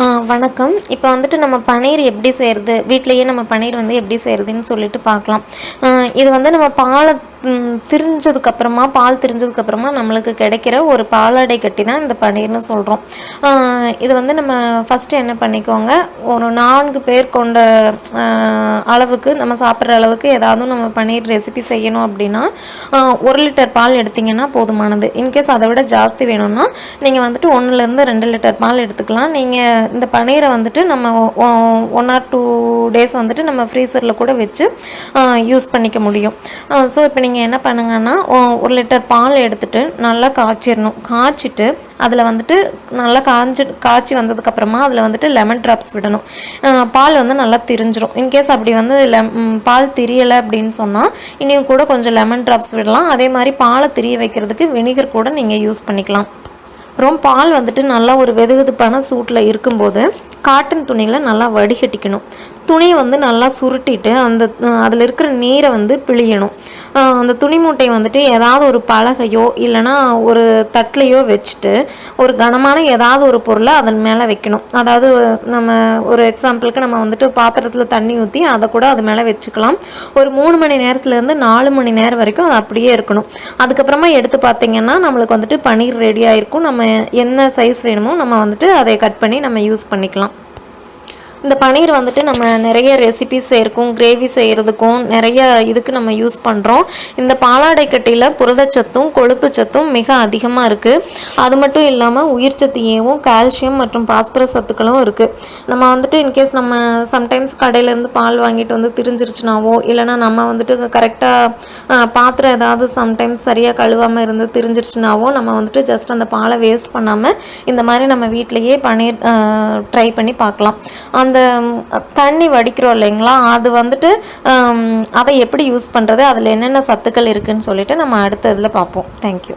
வணக்கம். இப்போ வந்துட்டு நம்ம பன்னீர் எப்படி செய்கிறது வீட்லேயே நம்ம பன்னீர் வந்து எப்படி செய்கிறதுன்னு சொல்லிட்டு பார்க்கலாம். இது வந்து நம்ம பாலை திரிஞ்சதுக்கப்புறமா பால் திரிஞ்சதுக்கப்புறமா நம்மளுக்கு கிடைக்கிற ஒரு பாலாடை கட்டி தான் இந்த பன்னீர்னு சொல்கிறோம் இது வந்து நம்ம ஃபஸ்ட்டு என்ன பண்ணிக்கோங்க ஒரு நான்கு பேர் கொண்ட அளவுக்கு நம்ம சாப்பிட்ற அளவுக்கு ஏதாவது நம்ம பன்னீர் ரெசிபி செய்யணும் அப்படின்னா ஒரு லிட்டர் பால் எடுத்திங்கன்னா போதுமானது. இன்கேஸ் அதை விட ஜாஸ்தி வேணும்னா நீங்கள் வந்துட்டு ஒன்றுலேருந்து ரெண்டு லிட்டர் பால் எடுத்துக்கலாம். நீங்கள் இந்த பன்னீரை வந்துட்டு நம்ம ஒன் ஆர் டூ டேஸ் வந்துட்டு நம்ம ஃப்ரீசரில் கூட வச்சு யூஸ் பண்ணிக்க முடியும். ஸோ இப்போ நீங்கள் நீங்கள் என்ன பண்ணுங்கன்னா ஒரு லிட்டர் பால் எடுத்துகிட்டு நல்லா காய்ச்சிடணும் காய்ச்சிட்டு அதில் வந்துட்டு நல்லா காய்ச்சி காய்ச்சி வந்ததுக்கப்புறமா அதில் வந்துட்டு லெமன் ட்ராப்ஸ் விடணும். பால் வந்து நல்லா திரிஞ்சிடும் இன்கேஸ் அப்படி வந்து லெம் பால் திரியலை அப்படின்னு சொன்னால் இனியும் கூட கொஞ்சம் லெமன் ட்ராப்ஸ் விடலாம். அதே மாதிரி பாலை திரிய வைக்கிறதுக்கு வினிகர் கூட நீங்கள் யூஸ் பண்ணிக்கலாம். அப்புறம் பால் வந்துட்டு நல்லா ஒரு வெதுவெதுப்பான சூட்டில் இருக்கும்போது காட்டன் துணியில் நல்லா வடிகட்டிக்கணும். துணியை வந்து நல்லா சுருட்டிட்டு அந்த அதில் இருக்கிற நீரை வந்து பிழியணும். அந்த துணி மூட்டையை வந்துட்டு ஏதாவது ஒரு பலகையோ இல்லைன்னா ஒரு தட்டிலையோ வச்சுட்டு ஒரு கனமான ஏதாவது ஒரு பொருளை அதன் மேலே வைக்கணும். அதாவது நம்ம ஒரு எக்ஸாம்பிளுக்கு நம்ம வந்துட்டு பாத்திரத்தில் தண்ணி ஊற்றி அதை கூட அது மேலே வச்சுக்கலாம். ஒரு மூணு மணி நேரத்துலேருந்து நாலு மணி நேரம் வரைக்கும் அது அப்படியே இருக்கணும். அதுக்கப்புறமா எடுத்து பார்த்தீங்கன்னா நம்மளுக்கு வந்துட்டு பன்னீர் ரெடி ஆகிருக்கும் நம்ம என்ன சைஸ் வேணுமோ நம்ம வந்துட்டு அதை கட் பண்ணி நம்ம யூஸ் பண்ணிக்கலாம். இந்த பன்னீர் வந்துட்டு நம்ம நிறைய ரெசிபி செய்கிறக்கும் கிரேவி செய்கிறதுக்கும் நிறைய இதுக்கு நம்ம யூஸ் பண்ணுறோம் இந்த பாலாடை கட்டியில் புரதச்சத்தும் கொழுப்பு சத்தும் மிக அதிகமாக இருக்குது அது மட்டும் இல்லாமல் உயிர் சத்து ஏவும் கால்சியம் மற்றும் பாஸ்பரஸ் சத்துக்களும் இருக்குது நம்ம வந்துட்டு இன்கேஸ் நம்ம சம்டைம்ஸ் கடையிலேருந்து பால் வாங்கிட்டு வந்து திரிஞ்சிருச்சுனாவோ இல்லைன்னா நம்ம வந்துட்டு கரெக்டாக பாத்திரம் ஏதாவது சம்டைம்ஸ் சரியாக கழுவாமல் இருந்து திரிஞ்சிருச்சுனாவோ நம்ம வந்துட்டு ஜஸ்ட் அந்த பாலை வேஸ்ட் பண்ணாமல் இந்த மாதிரி நம்ம வீட்டிலையே பன்னீர் ட்ரை பண்ணி பார்க்கலாம். அந்த அந்த தண்ணி வடிக்கிறோம் இல்லைங்களா? அது வந்துட்டு அதை எப்படி யூஸ் பண்ணுறது அதில் என்னென்ன சத்துக்கள் இருக்குதுன்னு சொல்லிட்டு நம்ம அடுத்த இதில் பார்ப்போம். தேங்க்யூ